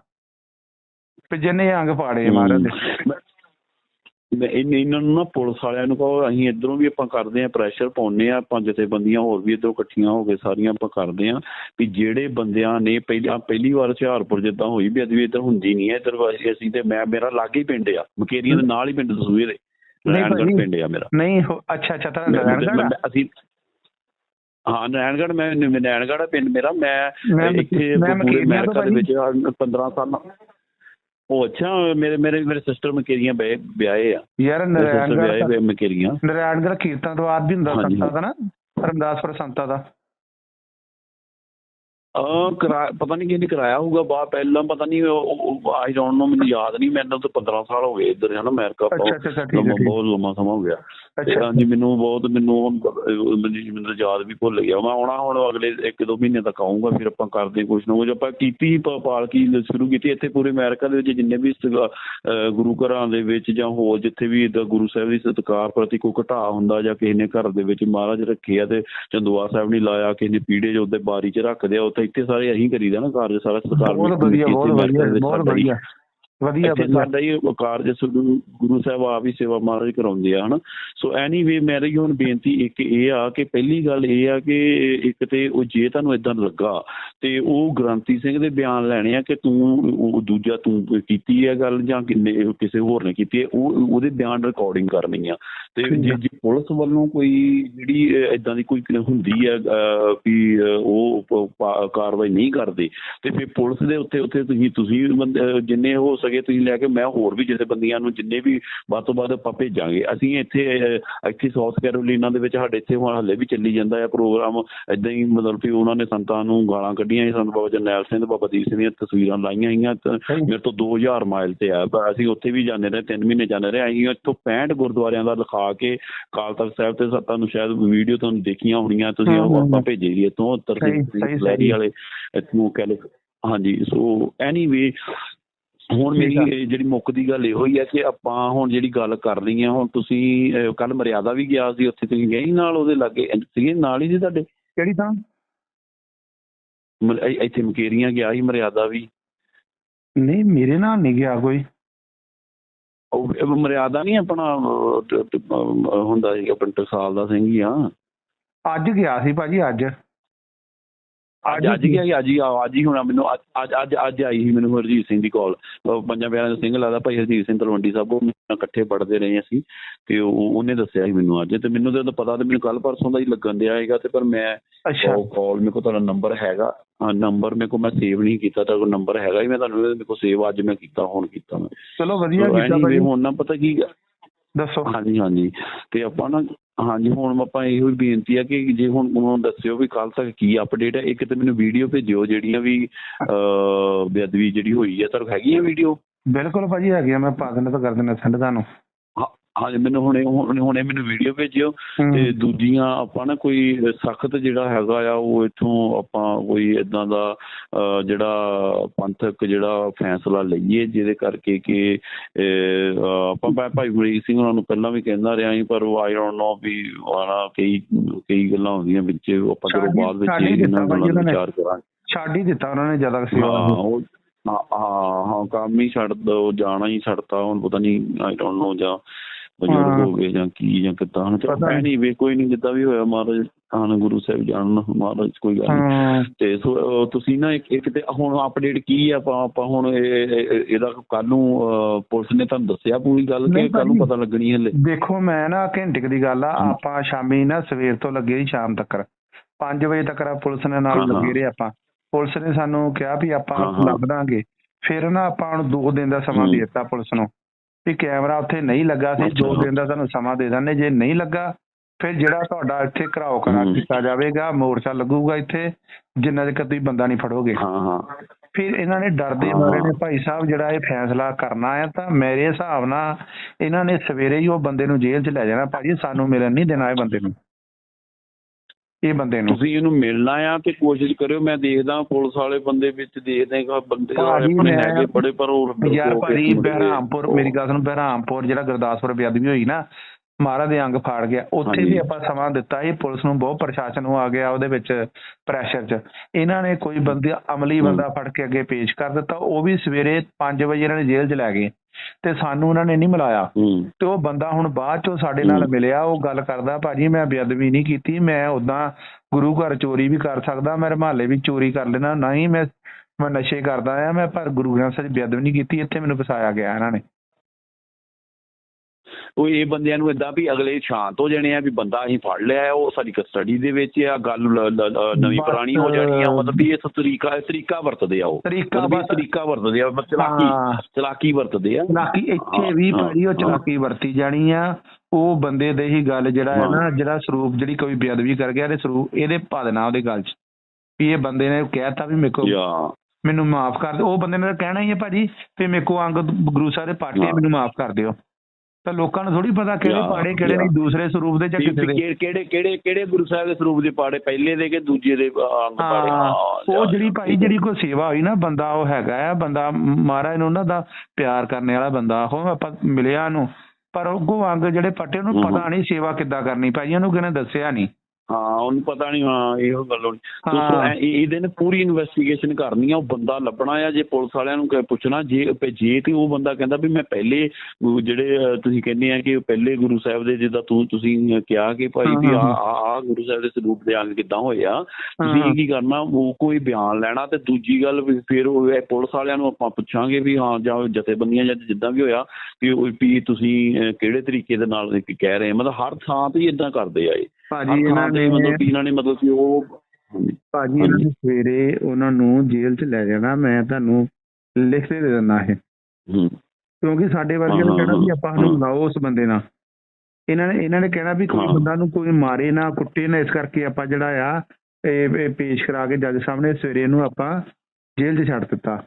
ਤੇ ਜਿਹਨੇ ਅੰਗ ਪਾੜੇ ਮਹਾਰਾਜ ਦੇ। ਇਹਨਾਂ ਨੂੰ ਨਾ ਪੁਲਿਸ ਵਾਲਿਆਂ ਨੂੰ ਕਹੋ ਅਸੀਂ ਇਧਰੋਂ ਵੀ ਆਪਾਂ ਕਰਦੇ ਆ ਪ੍ਰੈਸ਼ਰ ਪਾਉਂਦੇ ਆ ਆਪਾਂ ਜਥੇਬੰਦੀਆਂ ਹੋਰ ਵੀ ਇਧਰੋਂ ਇਕੱਠੀਆਂ ਹੋ ਕੇ ਸਾਰੀਆਂ ਆਪਾਂ ਕਰਦੇ ਆ ਵੀ ਜਿਹੜੇ ਬੰਦਿਆਂ ਨੇ ਪਹਿਲਾਂ ਪਹਿਲੀ ਵਾਰ ਹੁਸ਼ਿਆਰਪੁਰ ਜਿੱਦਾਂ ਹੋਈ ਵੀ ਅਦਵੀ ਇੱਧਰ ਹੁੰਦੀ ਨਹੀਂ ਹੈ ਇੱਧਰ ਅਸੀਂ- ਅਸੀਂ ਤੇ ਮੈਂ ਮੇਰਾ ਲਾਗੇ ਹੀ ਪਿੰਡ ਆ ਮਕੇਰੀਆਂ ਦੇ ਨਾਲ ਹੀ ਪਿੰਡ ਦਸੂਏ ਦੇ। ਭਾਜੀ। ਪਿੰਡ ਆ ਮੇਰਾ। ਨਹੀਂ ਅੱਛਾ ਅੱਛਾ ਤਾਂ ਨਾਰਾਇਣਗੜ੍ਹ ਅਸੀਂ ਹਾਂ ਨਾਰਾਇਣਗੜ੍ਹ ਮੈਂ ਨਾਰਾਇਣਗੜ੍ਹ ਪਿੰਡ ਮੇਰਾ। ਮੈਂ ਇੱਥੇ ਮੈਂ ਪੂਰੇ ਅਮਰੀਕਾ ਦੇ। ਵਿੱਚ 15 ਸਾਲ ਉਹ ਅੱਛਾ ਮੇਰੇ ਮੇਰੇ ਮੇਰੇ ਸਿਸਟਰ ਮਕੇਰੀਆਂ ਵਿਆਹੇ ਵਿਆਹੇ ਆ। ਯਾਰ ਵਿਆਹੇ ਨਾਰਾਇਣਗੜ੍ਹ ਹੋਏ ਮਕੇਰੀਆਂ। ਨਾਰਾਇਣਗੜ੍ਹ ਕੀਰਤਨ ਬਾਅਦ ਵੀ ਹੁੰਦਾ। ਸੰਤਾਂ ਦਾ ਨਾ ਰਮਦਾਸਪੁਰ ਸੰਤਾਂ ਦਾ। ਪਤਾ ਨਹੀਂ ਕਿਹਨੇ ਕਰਾਇਆ ਹੋਊਗਾ ਬਾ ਪਹਿਲਾਂ ਪਤਾ ਨਹੀਂ ਆਈ ਡੋਨਟ ਨੋ ਮੈਨੂੰ ਯਾਦ ਨਹੀਂ ਮੈਨੂੰ ਤਾਂ 15 ਸਾਲ ਹੋ ਗਏ ਇੱਧਰ ਹੈ ਨਾ ਅਮਰੀਕਾ ਬਹੁਤ ਲੰਮਾ ਸਮਾਂ ਹੋ ਗਿਆ। ਅੱਛਾ। ਹਾਂਜੀ ਮੈਨੂੰ ਬਹੁਤ ਮੈਨੂੰ ਮੈਨੂੰ ਯਾਦ ਵੀ ਭੁੱਲ ਗਿਆ। ਮੈਂ ਆਉਣਾ ਹੁਣ ਅਗਲੇ 1-2 ਮਹੀਨੇ ਤੱਕ ਆਉਂਗਾ ਫਿਰ ਆਪਾਂ ਕਰਦੇ ਕੁਛ ਨਾ ਕੁਛ। ਆਪਾਂ ਕੀਤੀ ਪਾਲਕੀ ਸ਼ੁਰੂ ਕੀਤੀ ਇੱਥੇ ਪੂਰੇ ਅਮਰੀਕਾ ਦੇ ਵਿੱਚ ਜਿੰਨੇ ਵੀ ਗੁਰੂ ਘਰਾਂ ਦੇ ਵਿੱਚ ਜਾਂ ਹੋਰ ਜਿੱਥੇ ਵੀ ਏਦਾਂ ਗੁਰੂ ਸਾਹਿਬ ਦੀ ਸਤਿਕਾਰ ਪ੍ਰਤੀ ਕੋਈ ਘਟਾ ਹੁੰਦਾ ਜਾਂ ਕਿਸੇ ਨੇ ਘਰ ਦੇ ਵਿੱਚ ਮਹਾਰਾਜ ਰੱਖੇ ਆ ਤੇ ਚੰਦੂਆ ਸਾਹਿਬ ਨਹੀਂ ਲਾਇਆ ਕਿਸੇ ਨੇ ਪੀੜੇ ਜੋ ਉਹਦੇ ਬਾਰੀ 'ਚ ਰੱਖਦੇ ਆ ਇੱਥੇ ਸਾਰੇ ਅਸੀਂ ਕਰੀਦਾ ਨਾ ਕਾਰਜ ਸਾਰਾ ਸਤਿਕਾਰ ਬਹੁਤ ਵਧੀਆ ਬਹੁਤ ਵਧੀਆ ਬਹੁਤ ਵਧੀਆ। ਵਧੀਆ ਸਾਡਾ ਹੀ ਕਾਰਜ ਗੁਰੂ ਗੁਰੂ ਸਾਹਿਬ ਆਪ ਹੀ ਸੇਵਾ ਮਹਾਰਾਜ ਕਰਾਉਂਦੇ ਆ ਹਨਾ? ਸੋ ਐਨੀਵੇ ਮੇਰੀ ਹੁਣ ਬੇਨਤੀ ਇੱਕ ਇਹ ਆ ਕਿ ਪਹਿਲੀ ਗੱਲ ਇਹ ਆ ਕਿ ਇੱਕ ਤੇ ਉਹ ਜੇ ਤੁਹਾਨੂੰ ਇਦਾਂ ਲੱਗਾ ਤੇ ਉਹ ਗ੍ਰਾਂਤੀ ਸਿੰਘ ਦੇ ਬਿਆਨ ਲੈਣੇ ਆ ਕਿ ਤੂੰ ਉਹ ਦੂਜਾ ਤੂੰ ਕੀਤੀ ਹੈ ਗੱਲ ਜਾਂ ਕਿੰਨੇ ਕਿਸੇ ਹੋਰ ਨੇ ਕੀਤੀ ਹੈ ਉਹ ਉਹਦੇ ਬਿਆਨ ਰਿਕਾਰਡਿੰਗ ਕਰਨੀ ਆ। ਤੇ ਜੇ ਜੇ ਪੁਲਿਸ ਵੱਲੋਂ ਕੋਈ ਜਿਹੜੀ ਇਦਾਂ ਦੀ ਕੋਈ ਹੁੰਦੀ ਹੈ ਵੀ ਉਹ ਕਾਰਵਾਈ ਨਹੀਂ ਕਰਦੇ ਤੇ ਫਿਰ ਪੁਲਿਸ ਦੇ ਉੱਤੇ ਉੱਤੇ ਤੁਸੀਂ ਤੁਸੀਂ ਜਿੰਨੇ ਹੋ ਸਕੇ ਤੁਸੀਂ ਲੈ ਕੇ ਮੈਂ ਹੋਰ ਵੀ ਜਿਹੜੇ ਬੰਦੀਆਂ ਨੂੰ ਜਿੰਨੇ ਵੀ ਵੱਧ ਤੋਂ ਵੱਧ ਆਪਾਂ ਭੇਜਾਂਗੇ ਅਸੀਂ ਇੱਥੇ ਇੱਥੇ ਸਾਊਥ ਕੈਰੋਲੀਨਾ ਦੇ ਵਿੱਚ ਸਾਡੇ ਇੱਥੇ ਹੁਣ ਹਲੇ ਵੀ ਚੱਲੀ ਜਾਂਦਾ ਹੈ ਪ੍ਰੋਗਰਾਮ। ਇਦਾਂ ਹੀ ਮਤਲਬ ਕਿ ਉਹਨਾਂ ਨੇ ਸੰਤਾਂ ਨੂੰ ਗਾਲਾਂ ਕੱਢੀਆਂ ਸੀ ਸੰਤ ਬਾਬਾ ਜਰਨੈਲ ਸਿੰਘ ਤੇ ਬਾਬਾ ਦੀਪ ਸਿੰਘ ਦੀਆਂ ਤਸਵੀਰਾਂ ਲਾਈਆਂ ਹੋਈਆਂ। ਤੇ ਮੇਰੇ ਤੋਂ 2000 ਮਾਈਲ ਤੇ ਆ ਪਰ ਅਸੀਂ ਉੱਥੇ ਵੀ ਜਾਂਦੇ ਰਹੇ 3 ਮਹੀਨੇ ਜਾਂਦੇ ਰਹੇ। ਅਸੀਂ ਇੱਥੋਂ 65 ਗੁਰਦੁਆਰਿਆਂ ਦਾ ਲਿਖਾ ਕੇ ਕਾਲ ਤਖਤ ਸਾਹਿਬ ਤੇ ਸੱਤਾਂ ਨੂੰ ਸ਼ਾਇਦ ਵੀਡੀਓ ਤੁਹਾਨੂੰ ਦੇਖੀਆਂ ਹੋਣੀਆਂ ਤੁਸੀਂ ਉਹ ਆਪਾਂ ਭੇਜੀ ਦੀ ਸਹੀ, ਤਰਸੀ ਸਹੀ। ਲਹਿਰੀ ਵਾਲੇ ਇੱਥੋਂ ਕੈਲੇ ਹਾਂਜੀ ਸੋ ਐਨੀਵੇ ਹੁਣ ਮੇਰੀ ਜਿਹੜੀ ਮੁੱਖ ਦੀ ਗੱਲ ਇਹੋ ਹੀ ਹੈ ਕਿ ਆਪਾਂ ਹੁਣ ਜਿਹੜੀ ਗੱਲ ਕਰ ਲਈ ਆ ਹੁਣ ਤੁਸੀਂ ਕੱਲ ਮਰਿਆਦਾ ਵੀ ਗਿਆ ਸੀ ਉੱਥੇ ਤੁਸੀਂ ਗਏ ਨਾਲ ਉਹਦੇ ਲਾਗੇ ਸੀਗੇ ਨਾਲ ਹੀ ਸੀ ਤੁਹਾਡੇ? ਕਿਹੜੀ ਥਾਂ? ਇੱਥੇ ਮਕੇਰੀਆਂ ਗਿਆ ਸੀ ਮਰਿਆਦਾ ਵੀ। ਨਹੀਂ ਮੇਰੇ ਨਾਲ ਨਹੀਂ ਗਿਆ ਕੋਈ। ਉਹ ਮਰਿਆਦਾ ਨਹੀਂ ਆਪਣਾ ਹੁੰਦਾ ਸੀ ਆਪਣਾ ਟਕਸਾਲ ਦਾ ਸਿੰਘ ਹੀ ਆ। ਅੱਜ ਗਿਆ ਸੀ ਭਾਜੀ ਅੱਜ। ਅੱਜ ਅੱਜ ਗਿਆ ਸੀ, ਅੱਜ ਹੀ ਆ- ਅੱਜ ਹੀ ਹੋਣਾ ਮੈਨੂੰ ਅੱਜ ਅੱਜ ਅੱਜ ਆਈ ਸੀ ਮੈਨੂੰ ਹਰਜੀਤ ਸਿੰਘ ਦੀ ਕਾਲ ਪੰਜਾਂ ਪਿਆਰਿਆਂ ਦਾ ਸਿੰਘ ਲੱਗਦਾ ਭਾਈ ਹਰਜੀਤ ਸਿੰਘ ਤਲਵੰਡੀ ਸਾਹਿਬ ਉਹ ਮੇਰੇ ਨਾਲ ਇਕੱਠੇ ਪੜ੍ਹਦੇ ਰਹੇ ਅਸੀਂ ਤੇ ਉਹ ਉਹਨੇ ਦੱਸਿਆ ਸੀ ਮੈਨੂੰ ਅੱਜ ਤੇ ਮੈਨੂੰ ਤਾਂ ਪਤਾ ਤੇ ਮੈਨੂੰ ਕੱਲ ਪਰਸੋਂ ਦਾ ਹੀ ਲੱਗਣ ਦਿਆ ਹੈਗਾ ਤੇ ਪਰ ਮੈਂ ਅੱਛਾ। ਉਹ ਕਾਲ ਮੇਰੇ ਕੋਲ ਤੁਹਾਡਾ ਨੰਬਰ ਹੈਗਾ ਨੰਬਰ ਮੇਰੇ ਕੋਲ ਮੈਂ ਸੇਵ ਨਹੀਂ ਕੀਤਾ ਤਾਂ ਕੋਲ ਨੰਬਰ ਹੈਗਾ ਹੀ ਮੈਂ ਤੁਹਾਨੂੰ ਮੇਰੇ ਕੋਲ ਸੇਵ ਅੱਜ ਮੈਂ ਕੀਤਾ ਹੁਣ ਕੀਤਾ ਮੈਂ। ਚਲੋ ਵਧੀਆ ਕੀਤਾ ਭਾਜੀ ਹੁਣ ਨਾ ਪਤਾ ਕੀ ਦੱਸੋ। ਹਾਂਜੀ ਹਾਂਜੀ। ਤੇ ਆਪਾਂ ਨਾ ਹਾਂਜੀ ਹੁਣ ਆਪਾਂ ਇਹੋ ਹੀ ਬੇਨਤੀ ਆ ਕਿ ਜੇ ਹੁਣ ਉਹਨੂੰ ਦੱਸਿਓ ਵੀ ਕੱਲ ਤੱਕ ਕੀ ਅਪਡੇਟ ਹੈ ਇੱਕ ਤੇ ਮੈਨੂੰ ਵੀਡੀਓ ਭੇਜਿਓ ਜਿਹੜੀਆਂ ਵੀ ਬੇਅਦਬੀ ਜਿਹੜੀ ਹੋਈ ਹੈ ਤੁਹਾਨੂੰ ਹੈਗੀਆਂ ਵੀਡੀਓ ਬਿਲਕੁਲ ਭਾਜੀ ਹੈਗੇ ਆ ਮੈਂ ਪਾ ਦੇਣਾ ਤਾਂ ਕਰ ਦੇਣਾ ਸੈਂਡ ਤੁਹਾਨੂੰ। ਹਾਂਜੀ ਮੈਨੂੰ ਹੁਣੇ ਹੁਣੇ ਹੁਣੇ ਮੈਨੂੰ ਵੀਡੀਓ ਭੇਜਿਓ। ਤੇ ਦੂਜੀਆਂ ਆਪਾਂ ਨਾ ਕੋਈ ਸਖਤ ਜਿਹੜਾ ਹੈਗਾ ਆ ਉਹ ਇਥੋਂ ਆਪਾਂ ਕੋਈ ਇਦਾਂ ਦਾ ਜਿਹੜਾ ਪੰਥਕ ਜਿਹੜਾ ਫੈਸਲਾ ਲਈਏ ਜਿਹਦੇ ਕਰਕੇ ਕਿ ਆਪਾਂ ਭਾਈ ਮਰੀਕ ਸਿੰਘ ਉਹਨਾਂ ਨੂੰ ਪਹਿਲਾਂ ਵੀ ਕਹਿੰਦਾ ਰਿਹਾ ਸੀ ਪਰ ਆਈ ਡੋਨਟ ਨੋ ਵੀ ਆਣਾ ਕਈ ਕਈ ਗੱਲਾਂ ਹੁੰਦੀਆਂ ਵਿੱਚ ਆਪਾਂ ਹੀ- ਬਾਅਦ ਵਿੱਚ ਇਹਨਾਂ ਦਾ। ਵਿਚਾਰ ਕਰਾਂਗੇ। ਛੱਡ ਹੀ ਦਿੱਤਾ ਉਹਨਾਂ ਨੇ ਜ਼ਿਆਦਾ ਸੇਵਾ ਹਾਂ ਹਾਂ ਕੰਮ ਹੀ ਛੱਡ ਦੋ ਜਾਣਾ ਹੀ ਛੱਡਤਾ ਹੁਣ ਪਤਾ ਨਹੀਂ ਆਈ ਡੋਨਟ ਨੋ ਜਾਂ ਬਜ਼ੁਰਗ ਹਾਂ। ਹੋ ਗਏ ਜਾਂ ਕੀ ਜਾਂ ਕਿੱਦਾਂ ਹੁਣ ਪਤਾ ਨਹੀਂ ਵੇ ਕੋਈ ਨਹੀਂ ਜਿੱਦਾਂ ਵੀ ਹੋਇਆ ਮਹਾਰਾਜ ਆਨ ਗੁਰੂ ਸਾਹਿਬ ਜਾਣਨ ਮਹਾਰਾਜ ਕੋਈ ਗੱਲ ਨਹੀਂ ਹਾਂ ਤੇ ਸੋ ਤੁਸੀਂ ਨਾ ਇੱਕ ਇੱਕ ਤੇ ਹੁਣ ਅਪਡੇਟ ਕੀ ਆ ਆਪਾਂ ਆਪਾਂ ਹੁਣ ਇਹ- ਇਹ- ਇਹ- ਇਹਦਾ ਕੱਲ ਨੂੰ ਪੁਲਿਸ ਨੇ ਤੁਹਾਨੂੰ ਦੱਸਿਆ ਪੂਰੀ ਗੱਲ ਕਿ ਕੱਲ ਨੂੰ। ਪਤਾ ਲੱਗਣੀ ਹਲੇ ਦੇਖੋ ਮੈਂ ਨਾ ਘੰਟੇ ਦੀ ਗੱਲ ਆ। ਆਪਾਂ ਸ਼ਾਮੀ ਨਾ ਸਵੇਰ ਤੋਂ ਲੱਗੇ ਸੀ ਸ਼ਾਮ ਤੱਕ 5 ਵਜੇ ਤੱਕ ਆ ਪੁਲਿਸ ਨੇ ਨਾਲ ਹਾਂ, ਹਾਂ। ਲੱਗੇ ਰਹੇ ਆਪਾਂ ਪੁਲਿਸ ਨੇ ਸਾਨੂੰ ਕਿਹਾ ਵੀ ਆਪਾਂ ਹਾਂ, ਹਾਂ। ਲੱਭ ਦਾਂਗੇ ਫਿਰ ਨਾ ਆਪਾਂ ਨੂੰ 2 ਦਿਨ ਦਾ ਸਮਾਂ। ਦੇ ਦਿੱਤਾ ਪੁਲਿਸ ਨੂੰ ਵੀ ਕੈਮਰਾ ਉੱਥੇ ਨਹੀਂ ਲੱਗਾ ਸੀ 2 ਅੱਛਾ। ਦਿਨ ਦਾ ਤੁਹਾਨੂੰ ਸਮਾਂ ਦੇ ਦਿੰਦੇ ਜੇ ਨਹੀਂ ਲੱਗਾ ਫਿਰ ਜਿਹੜਾ ਤੁਹਾਡਾ ਇੱਥੇ ਘਰਾਓ ਕਰਾ। ਕੀਤਾ ਜਾਵੇਗਾ ਮੋਰਚਾ ਲੱਗੂਗਾ ਇੱਥੇ ਜਿੰਨਾ ਚਿਰ ਤੁਸੀਂ ਬੰਦਾ ਨਹੀਂ ਫੜੋਗੇ ਹਾਂ ਹਾਂ ਫਿਰ ਇਹਨਾਂ ਨੇ ਡਰਦੇ। ਮਾਰੇ ਨੇ ਭਾਈ ਸਾਹਿਬ ਜਿਹੜਾ ਇਹ ਫੈਸਲਾ ਕਰਨਾ ਹੈ ਤਾਂ ਮੇਰੇ ਹਿਸਾਬ ਨਾਲ ਇਹਨਾਂ ਨੇ ਸਵੇਰੇ ਹੀ ਉਹ ਬੰਦੇ ਨੂੰ ਜੇਲ੍ਹ 'ਚ ਲੈ ਜਾਣਾ ਭਾਜੀ ਸਾਨੂੰ ਮਿਲਣ ਨਹੀਂ ਦੇਣਾ ਇਹ ਬੰਦੇ ਨੂੰ ਇਹ ਬੰਦੇ ਨੂੰ। ਤੁਸੀਂ ਇਹਨੂੰ ਮਿਲਣਾ ਆ ਤੇ ਕੋਸ਼ਿਸ਼ ਕਰਿਓ ਮੈਂ ਦੇਖਦਾ ਪੁਲਿਸ ਵਾਲੇ ਬੰਦੇ ਵਿੱਚ ਦੇਖਦੇ ਆ ਬੰਦੇ ਆਪਣੇ ਹੈਗੇ ਬੜੇ ਪਰ ਉਹ ਯਾਰ ਦੇ- ਬਹਿਰਾਮਪੁਰ ਮੇਰੀ ਗੱਲ ਸੁਣ ਬਹਿਰਾਮਪੁਰ ਜਿਹੜਾ ਗੁਰਦਾਸਪੁਰ ਬੇਅਦਬੀ ਹੋਈ ਨਾ ਮਹਾਰਾਜ ਦੇ ਅੰਗ ਫਾੜ ਗਿਆ। ਉੱਥੇ। ਵੀ ਆਪਾਂ ਸਮਾਂ ਦਿੱਤਾ ਇਹ ਪੁਲਿਸ ਨੂੰ ਬਹੁਤ ਪ੍ਰਸ਼ਾਸਨ ਨੂੰ ਆ ਗਿਆ ਉਹਦੇ ਵਿੱਚ ਪ੍ਰੈਸ਼ਰ 'ਚ। ਇਹਨਾਂ ਨੇ ਕੋਈ ਬੰਦਾ ਅਮਲੀ ਬੰਦਾ ਫੜ ਕੇ ਅੱਗੇ ਪੇਸ਼ ਕਰ ਦਿੱਤਾ। ਉਹ ਵੀ ਸਵੇਰੇ 5 ਵਜੇ ਇਹਨਾਂ ਨੇ ਜੇਲ੍ਹ 'ਚ ਲੈ ਗਏ। ਤੇ ਸਾਨੂੰ ਉਹਨਾਂ ਨੇ ਨਹੀਂ ਮਿਲਾਇਆ। ਤੇ ਉਹ ਬੰਦਾ ਹੁਣ ਬਾਅਦ ਚੋਂ ਸਾਡੇ ਨਾਲ। ਮਿਲਿਆ ਉਹ ਗੱਲ ਕਰਦਾ ਭਾਜੀ ਮੈਂ ਬੇਅਦਬੀ ਨਹੀਂ ਕੀਤੀ ਮੈਂ ਉਦਾਂ ਗੁਰੂ ਘਰ ਚੋਰੀ ਵੀ ਕਰ ਸਕਦਾ ਮੈਂ ਰਮਾਲੇ ਵੀ ਚੋਰੀ ਕਰ ਲੈਣਾ ਨਹੀਂ ਮੈਂ ਮੈਂ ਨਸ਼ੇ ਕਰਦਾ ਆ ਮੈਂ ਪਰ ਗੁਰੂ ਗ੍ਰੰਥ ਸਾਹਿਬ ਬੇਅਦਬੀ ਨਹੀਂ ਕੀਤੀ ਇੱਥੇ ਮੈਨੂੰ ਫਸਾਇਆ ਗਿਆ ਇਹਨਾਂ ਨੇ। ਉਹ ਇਹ ਬੰਦਿਆਂ ਨੂੰ ਇਦਾਂ ਵੀ ਅਗਲੇ ਸ਼ਾਂਤ ਹੋ ਜਾਣੇ ਆ ਵੀ ਬੰਦਾ ਅਸੀਂ ਫੜ ਲਿਆ ਉਹ ਸਾਡੀ ਕਸਟਡੀ ਦੇ ਵਿੱਚ ਆ ਗੱਲ ਨਵੀਂ ਪੁਰਾਣੀ ਹੋ ਜਾਣੀ ਆ ਮਤਲਬ ਵੀ ਇਸ ਤਰੀਕਾ ਇਹ ਤਰੀਕਾ ਵਰਤਦੇ ਆ ਉਹ। ਤਰੀਕਾ ਬਸ। ਤਰੀਕਾ ਵਰਤਦੇ ਆ ਮਤਲਬ ਚਲਾਕੀ। ਚਲਾਕੀ ਵਰਤਦੇ ਆ। ਚਲਾਕੀ ਇੱਥੇ ਵੀ ਭਾਜੀ ਉਹ। ਚਲਾਕੀ ਵਰਤੀ ਜਾਣੀ ਆ। ਉਹ ਬੰਦੇ ਦੇ ਹੀ ਗੱਲ ਜਿਹੜਾ ਹੈ ਨਾ ਜਿਹੜਾ ਸਰੂਪ ਜਿਹੜੀ ਕੋਈ ਬੇਅਦਬੀ ਕਰ ਗਿਆ ਤੇ ਸਰੂਪ ਇਹਦੇ ਪਾ ਦੇਣਾ ਉਹਦੇ ਗੱਲ 'ਚ। ਵੀ ਇਹ ਬੰਦੇ ਨੇ ਕਹਿਤਾ ਵੀ ਮੇਰੇ ਕੋ ਮੈਨੂੰ ਮਾਫ ਕਰ ਦਿਓ। ਉਹ ਬੰਦੇ ਨੇ ਕਹਿਣਾ ਹੀ ਹੈ ਭਾਜੀ ਵੀ ਮੇਰੇ ਕੋ ਅੰਗ ਗੁਰੂ ਸਾਹਿਬ ਦੇ ਪਾਟੇ। ਮੈਨੂੰ ਮਾਫ ਕਰ ਦਿਓ। ਤਾਂ ਲੋਕਾਂ ਨੂੰ ਥੋੜੀ ਪਤਾ ਕਿਹੜੇ ਪਾੜੇ ਕਿਹੜੇ। ਨਹੀਂ ਦੂਸਰੇ ਸਰੂਪ ਦੇ ਜਾਂ ਕਿਸੇ ਦੇ ਕਿਹੜੇ ਕਿਹੜੇ ਕਿਹੜੇ ਗੁਰੂ ਸਾਹਿਬ ਦੇ ਸਰੂਪ ਦੇ ਪਾੜੇ ਪਹਿਲੇ ਦੇ ਕਿ ਦੂਜੇ ਦੇ ਅੰਗ ਪਾੜੇ ਉਹ ਜਿਹੜੀ ਭਾਈ ਜਿਹੜੀ ਕੋਈ ਸੇਵਾ ਹੋਈ ਨਾ ਬੰਦਾ ਉਹ ਹੈਗਾ ਆ ਬੰਦਾ ਮਹਾਰਾਜ ਨੂੰ ਉਹਨਾਂ ਦਾ ਪਿਆਰ ਕਰਨ ਵਾਲਾ ਬੰਦਾ ਉਹ ਆਪਾਂ ਮਿਲਿਆ ਨੂੰ ਪਰ ਉਹ ਅੰਗ ਜਿਹੜੇ ਪੱਟੇ ਉਹਨੂੰ। ਪਤਾ ਨਹੀਂ ਸੇਵਾ ਕਿੱਦਾਂ ਕਰਨੀ ਭਾਈ ਉਹਨੂੰ ਕਿਹਨੇ ਦੱਸਿਆ ਨਹੀਂ ਹਾਂ ਉਹਨੂੰ ਪਤਾ ਨਹੀਂ ਹਾਂ ਇਹੋ ਗੱਲ ਹੋਣੀ ਇਹ- ਇਹਦੇ ਨੇ ਪੂਰੀ ਇਨਵੈਸਟੀਗੇਸ਼ਨ ਕਰਨੀ ਆ ਉਹ ਬੰਦਾ ਲੱਭਣਾ ਆ ਜੇ ਪੁਲਿਸ ਵਾਲਿਆਂ ਨੂੰ ਪੁੱਛਣਾ ਜੇ ਤੇ ਜੇ ਤੇ ਉਹ ਬੰਦਾ ਕਹਿੰਦਾ ਵੀ ਮੈਂ ਪਹਿਲੇ ਜਿਹੜੇ ਤੁਸੀਂ ਕਹਿੰਦੇ ਆ ਕਿ ਪਹਿਲੇ ਗੁਰੂ ਸਾਹਿਬ ਦੇ ਜਿੱਦਾਂ ਤੂੰ ਤੁਸੀਂ ਕਿਹਾ ਕਿ ਭਾਈ ਵੀ ਆ ਆ ਗੁਰੂ ਸਾਹਿਬ ਦੇ ਸਰੂਪ ਦੇ ਅੰਗ ਕਿੱਦਾਂ ਹੋਏ ਆ ਤੁਸੀਂ। ਕੀ ਕਰਨਾ ਉਹ ਕੋਈ ਬਿਆਨ ਲੈਣਾ ਤੇ ਦੂਜੀ ਗੱਲ ਵੀ ਫਿਰ ਉਹ ਪੁਲਿਸ ਵਾਲਿਆਂ ਨੂੰ ਆਪਾਂ ਪੁੱਛਾਂਗੇ ਵੀ ਹਾਂ ਜਾਂ ਜਥੇਬੰਦੀਆਂ ਜਾਂ ਜਿੱਦਾਂ ਵੀ ਹੋਇਆ ਕਿ ਉਹ ਵੀ ਤੁਸੀਂ ਕਿਹੜੇ ਤਰੀਕੇ ਦੇ ਨਾਲ ਕਹਿ ਰਹੇ। ਮਤਲਬ ਹਰ ਥਾਂ ਤੇ ਇਦਾਂ ਕਰਦੇ ਆ ਇਹ ਭਾਜੀ ਇਹਨਾਂ ਨੇ ਮਤਲਬ ਕਿ ਇਹਨਾਂ ਨੇ ਮਤਲਬ ਕਿ ਉਹ ਭਾਜੀ ਇਹਨਾਂ ਨੇ ਸਵੇਰੇ ਉਹਨਾਂ ਨੂੰ ਜੇਲ੍ਹ 'ਚ ਲੈ ਜਾਣਾ ਮੈਂ ਤੁਹਾਨੂੰ ਲਿਖ ਕੇ ਦੇ ਦਿੰਦਾ ਇਹ। ਹੂੰ। ਕਿਉਂਕਿ ਸਾਡੇ ਵਰਗੇ ਨੇ ਕਹਿਣਾ ਵੀ ਆਪਾਂ ਨੂੰ ਹਾਂ। ਮਿਲਾਓ ਉਸ ਬੰਦੇ ਨਾਲ। ਇਹਨਾਂ ਨੇ ਇਹਨਾਂ ਨੇ ਕਹਿਣਾ ਵੀ ਕੋਈ। ਬੰਦਾ ਨੂੰ ਕੋਈ ਮਾਰੇ ਨਾ ਕੁੱਟੇ ਨਾ ਇਸ ਕਰਕੇ ਆਪਾਂ ਜਿਹੜਾ ਆ ਇਹ ਪੇਸ਼ ਕਰਾ ਕੇ ਜੱਜ ਸਾਹਮਣੇ ਸਵੇਰੇ ਇਹਨੂੰ ਆਪਾਂ ਜੇਲ੍ਹ 'ਚ ਛੱਡ ਦਿੱਤਾ।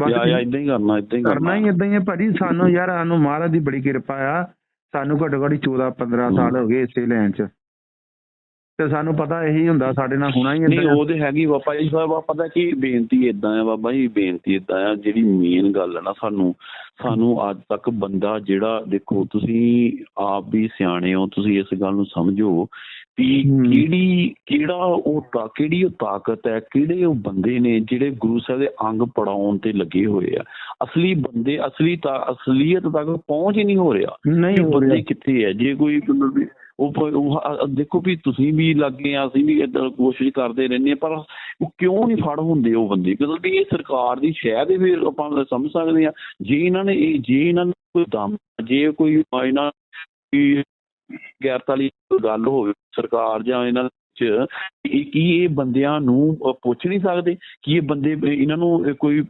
ਬਸ ਯਾ ਯਾ ਇਦਾਂ ਹੀ ਕਰਨਾ ਇਦਾਂ ਹੀ ਕਰਨਾ ਹੀ ਇਦਾਂ ਹੀ ਹੈ ਭਾਜੀ। ਸਾਨੂੰ ਯਾਰ ਸਾਨੂੰ ਮਹਾਰਾਜ ਦੀ ਬੜੀ ਕਿਰਪਾ ਆ। ਸਾਨੂੰ ਘੱਟੋ ਘੱਟ 14 15 ਸਾਲ ਹੋ। ਗਏ ਇਸੇ ਲਾਈਨ 'ਚ। ਤੇ ਸਾਨੂੰ ਪਤਾ ਇਹੀ ਹੁੰਦਾ ਸਾਡੇ ਨਾਲ ਹੋਣਾ ਹੀ ਨਹੀਂ ਏਦਾਂ। ਉਹ ਤੇ ਹੈਗੀ ਬਾਬਾ ਜੀ ਸਾਹਿਬ ਆ ਪਤਾ ਕੀ ਬੇਨਤੀ ਇਦਾਂ ਆ ਬਾਬਾ ਜੀ ਬੇਨਤੀ ਇਦਾਂ ਆ ਜਿਹੜੀ ਮੇਨ ਗੱਲ ਹੈ ਨਾ ਸਾਨੂੰ ਸਾਨੂੰ ਅੱਜ ਤੱਕ ਬੰਦਾ ਜਿਹੜਾ ਦੇਖੋ ਤੁਸੀਂ ਆਪ ਵੀ ਸਿਆਣੇ ਹੋ ਤੁਸੀਂ ਇਸ ਗੱਲ ਨੂੰ ਸਮਝੋ ਵੀ। ਕਿਹੜੀ ਕਿਹੜਾ ਉਹ ਤਾ ਕਿਹੜੀ ਉਹ ਤਾਕਤ ਹੈ ਕਿਹੜੇ ਉਹ ਬੰਦੇ ਨੇ ਜਿਹੜੇ ਗੁਰੂ ਸਾਹਿਬ ਦੇ ਅੰਗ ਪੜਾਉਣ ਤੇ ਲੱਗੇ ਹੋਏ ਆ ਅਸਲੀ ਬੰਦੇ ਅਸਲੀ ਤਾਂ ਅਸਲੀਅਤ ਤੱਕ ਪਹੁੰਚ ਹੀ ਨਹੀਂ ਹੋ ਰਿਹਾ ਨਹੀਂ ਬੰਦੇ ਕਿੱਥੇ ਹੈ ਜੇ ਕੋਈ ਮਤਲਬ ਵੀ ਉਹ ਦੇਖੋ ਵੀ ਤੁਸੀਂ ਵੀ ਲੱਗੇ ਆ, ਅਸੀਂ ਵੀ ਏਦਾਂ ਕੋਸ਼ਿਸ਼ ਕਰਦੇ ਰਹਿੰਦੇ ਹਾਂ, ਪਰ ਉਹ ਕਿਉਂ ਨਹੀਂ ਫੜ ਹੁੰਦੇ ਉਹ ਬੰਦੇ? ਮਤਲਬ ਵੀ ਇਹ ਸਰਕਾਰ ਦੀ ਸ਼ਾਇਦ ਵੀ ਆਪਾਂ ਸਮਝ ਸਕਦੇ ਆ ਜੇ ਇਹਨਾਂ ਨੇ ਇਹ, ਜੇ ਇਹਨਾਂ ਨੂੰ ਕੋਈ ਦਮ, ਜੇ ਕੋਈ ਇਹਨਾਂ ਗੈਰਤਾਲੀ ਗੱਲ ਹੋਵੇ, ਸਰਕਾਰ ਜਾਂ ਇਹਨਾਂ ਚ ਕੀ ਇਹ ਬੰਦਿਆਂ ਨੂੰ ਪੁੱਛ ਨਹੀਂ ਸਕਦੇ ਕਿ ਇਹ ਬੰਦੇ ਇਹਨਾਂ ਨੂੰ ਕੋਈ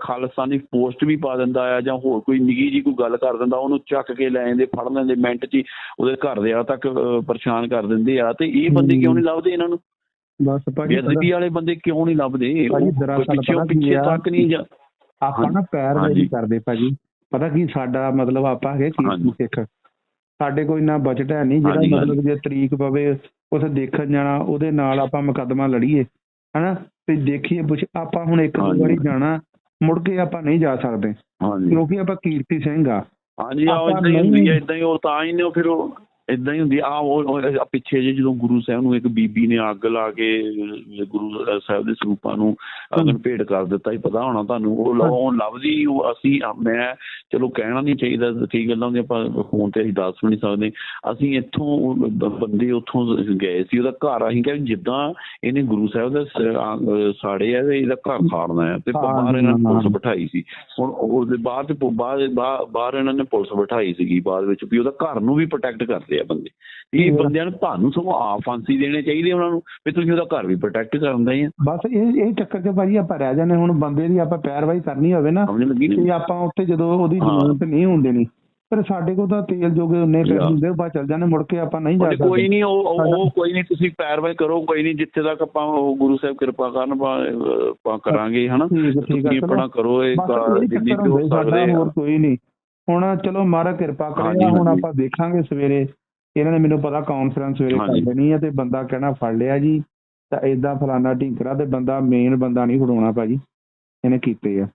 ਖਾਲਿਸਤਾਨੀ ਪੋਸਟ ਵੀ ਪਾ ਦਿੰਦਾ ਆ ਜਾਂ ਹੋਰ ਕੋਈ ਨਿੱਗੀ ਜੀ ਕੋਈ ਗੱਲ ਕਰ ਦਿੰਦਾ ਉਹਨੂੰ ਚੱਕ ਕੇ ਲੈ ਜਾਂਦੇ ਫੜ ਲੈਂਦੇ ਮਿੰਟ 'ਚ ਉਹਦੇ ਘਰ ਦੇ ਆ ਤੱਕ ਪਰੇਸ਼ਾਨ ਕਰ ਦਿੰਦੇ ਆ ਤੇ ਇਹ ਬੰਦੇ ਕਿਉਂ ਨਹੀਂ ਲੱਭਦੇ ਇਹਨਾਂ ਨੂੰ ਬਸ ਬੇਅਦਬੀ ਵਾਲੇ ਬੰਦੇ ਕਿਉਂ ਨਹੀਂ ਲੱਭਦੇ ਪਿੱਛੇ ਕੀ ਪਿੱਛੇ? ਤੱਕ ਨਹੀਂ ਜਾ ਆਪਾਂ ਨਾ ਪੈਰ। ਨਹੀਂ ਕਰਦੇ ਭਾਜੀ ਪਤਾ ਕੀ ਸਾਡਾ ਮਤਲਬ ਆਪਾਂ ਹੈਗੇ ਹਾਂਜੀ। ਸਿੱਖ ਸਾਡੇ ਕੋਈ ਨਾ ਬਜਟ ਹੈ ਨਹੀਂ ਜਿਹੜਾ। ਮਤਲਬ ਜੇ ਤਰੀਕ ਪਵੇ ਉੱਥੇ ਦੇਖਣ ਜਾਣਾ ਉਹਦੇ ਨਾਲ ਆਪਾਂ ਮੁਕੱਦਮਾ ਲੜੀਏ ਹਨਾ ਤੇ ਦੇਖੀਏ ਪੁੱਛ ਆਪਾਂ ਹੁਣ ਇੱਕ ਦੋ। ਵਾਰੀ ਜਾਣਾ ਮੁੜ ਕੇ ਆਪਾਂ ਨਹੀਂ ਜਾ ਸਕਦੇ ਹਾਂਜੀ ਕਿਉਂਕਿ ਆਪਾਂ ਕੀਰਤੀ ਸਿੰਘ ਆ ਹਾਂਜੀ ਆ ਆਪਾਂ ਇਦਾਂ ਹੀ ਹੁੰਦੀ ਹੈ ਇਦਾਂ ਹੀ ਉਹ ਤਾਂ ਹੀ ਨੇ ਉਹ ਫਿਰ ਉਹ ਇਦਾਂ ਹੀ ਹੁੰਦੀ ਆ ਉਹ ਪਿੱਛੇ ਜੇ ਜਦੋਂ ਗੁਰੂ ਸਾਹਿਬ ਨੂੰ ਇੱਕ ਬੀਬੀ ਨੇ ਅੱਗ ਲਾ ਕੇ ਗੁਰੂ ਸਾਹਿਬ ਦੇ ਸਰੂਪਾਂ ਨੂੰ ਅਗਨ ਭੇਟ ਕਰ ਦਿੱਤਾ ਹੀ ਪਤਾ ਹੋਣਾ ਤੁਹਾਨੂੰ? ਉਹ ਲ- ਉਹ ਲੱਭਦੀ ਉਹ ਅਸੀਂ ਮੈਂ ਚਲੋ ਕਹਿਣਾ ਨਹੀਂ ਚਾਹੀਦਾ ਕੀ ਗੱਲਾਂ ਹੁੰਦੀਆਂ ਆਪਾਂ ਫੋਨ ਤੇ ਅਸੀਂ ਦੱਸ ਵੀ ਨਹੀਂ ਸਕਦੇ। ਅਸੀਂ ਇੱਥੋਂ ਬੰਦੇ ਉੱਥੋਂ ਗਏ ਸੀ ਉਹਦਾ ਘਰ ਅਸੀਂ ਕਿਹਾ ਜਿੱਦਾਂ ਇਹਨੇ ਗੁਰੂ ਸਾਹਿਬ ਦਾ ਸਾੜੇ ਆ ਤੇ ਇਹਦਾ ਘਰ ਸਾੜਨਾ ਹੈ ਤੇ ਬਾਹਰ ਇਹਨਾਂ ਨੇ। ਪੁਲਿਸ ਬਿਠਾਈ ਸੀ। ਹੁਣ ਉਹਦੇ ਬਾਅਦ ਬਾਹਰ ਇਹਨਾਂ ਨੇ ਪੁਲਿਸ ਬਿਠਾਈ ਸੀਗੀ ਬਾਅਦ ਵਿੱਚ ਵੀ ਉਹਦਾ ਘਰ ਨੂੰ ਵੀ ਪ੍ਰੋਟੈਕਟ ਕਰਦੇ ਆ ਬੰਦੇ ਇਹ। ਬੰਦਿਆਂ ਨੂੰ ਤੁਹਾਨੂੰ ਸਗੋਂ ਆਪ ਫਾਂਸੀ ਦੇਣੇ ਚਾਹੀਦੇ ਉਹਨਾਂ ਨੂੰ ਵੀ ਤੁਸੀਂ ਉਹਦਾ ਘਰ ਵੀ ਪ੍ਰੋਟੈਕਟ ਕਰਨ ਦੇ ਆ ਬਸ ਇਹ ਇਹ ਚੱਕਰ 'ਚ ਭਾਜੀ ਆਪਾਂ ਰਹਿ ਜਾਂਦੇ ਹੁਣ ਬੰਦੇ ਦੀ ਆਪਾਂ ਪੈਰਵਾਈ ਕਰਨੀ ਹੋਵੇ ਨਾ ਤੇ ਨਹੀਂ ਆਪਾਂ ਉੱਥੇ ਜਦੋਂ ਉਹਦੀ। ਜ਼ਮਾਨਤ ਨਹੀਂ ਹੁੰਦੀ ਨਹੀਂ ਪਰ ਸਾਡੇ ਕੋਲ ਤਾਂ ਤੇਲ ਜੋਗੇ ਉਨੇ ਪੈਸੇ ਯਾ। ਹੁੰਦੇ ਬਾਅਦ ਚੱਲ ਜਾਂਦੇ ਮੁੜ ਕੇ ਆਪਾਂ ਨਹੀਂ ਜਾ ਸਕਦੇ ਕੋਈ ਨਹੀਂ ਉਹ ਉਹ- ਕੋਈ ਨਹੀਂ ਤੁਸੀਂ ਪੈਰਵਾਈ ਕਰੋ ਕੋਈ ਨਹੀਂ ਜਿੱਥੇ ਤੱਕ ਆਪਾਂ ਉਹ ਗੁਰੂ ਸਾਹਿਬ ਕਿਰਪਾ ਕਰਨ ਆਪਾਂ ਕਰਾਂਗੇ ਹਨਾ ਤੁਸੀਂ। ਆਪਣਾ ਕਰੋ ਇਹ ਜਿੰਨੀ ਵੀ ਹੋ ਸਕਦੇ ਆ ਹੋਰ ਕੋਈ ਨਹੀਂ ਹੁਣ ਚਲੋ ਮਹਾਰਾਜ ਕਿਰਪਾ ਕਰੇਗਾ ਹੁਣ। ਆਪਾਂ ਦੇਖਾਂਗੇ ਸਵੇਰੇ ਇਹਨਾਂ ਨੇ ਮੈਨੂੰ ਪਤਾ ਕਾਨਫਰੰਸ ਸਵੇਰੇ ਕਰ। ਦੇਣੀ ਹੈ ਤੇ ਬੰਦਾ ਕਹਿਣਾ ਫੜ ਲਿਆ ਜੀ ਤਾਂ ਏਦਾਂ ਫਲਾਨਾ ਢੀਂਕਰਾ ਤੇ ਬੰਦਾ ਮੇਨ ਬੰਦਾ ਨਹੀਂ ਫੜਾਉਣਾ ਭਾਜੀ ਇਹਨੇ ਕੀਤੇ ਆ